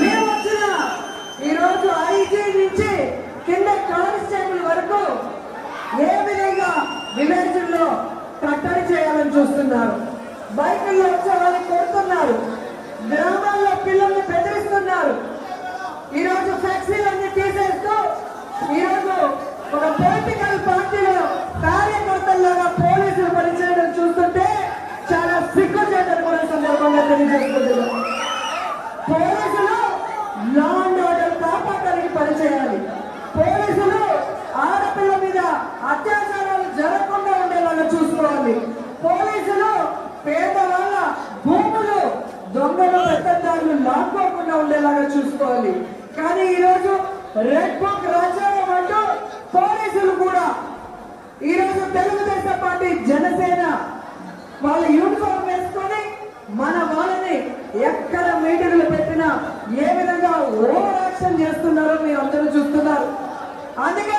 మేము వచ్చిన ఈరోజు ఐజీ నుంచి కింద కానిస్టేబుల్ వరకు ఏ విధంగా విలేజ్లో కట్టడి చేయాలని చూస్తున్నారు. బైకుల్లో వచ్చే వాళ్ళని కొడుతున్నారు. గ్రామాల్లో పిల్లల్ని బెదిరిస్తున్నారు. ఈరోజు ఫ్లెక్సీలన్నీ తీసేస్తూ ఈరోజు ఒక పొలిటికల్ పార్టీలో కార్యకర్తల్లాగా పోలీసులు పనిచేయడం చూస్తుంటే చాలా సిగ్గు చేయడం కూడా సందర్భంగా తెలియజేసుకుంటున్నాం. కాపాడడానికి చేయాలి. పోలీసులు ఆడపిల్ల మీద అత్యాచారాలు జరగకుండా ఉండేలాగా చూసుకోవాలి. పోలీసులు పేదవాళ్ళ భూములు దొంగలు పెద్దదారులు లాక్కోకుండా ఉండేలాగా చూసుకోవాలి. కానీ ఈరోజు రెడ్ బుక్ రాజ్యాంగం అంటూ పోలీసులు కూడా ఈరోజు తెలుగుదేశం పార్టీ జనసేన వాళ్ళ యూనిఫామ్ వేసుకొని మన ఏ విధంగా ఓవర్ యాక్షన్ చేస్తున్నారో మీరు అందరూ చూస్తున్నారు. అందుకే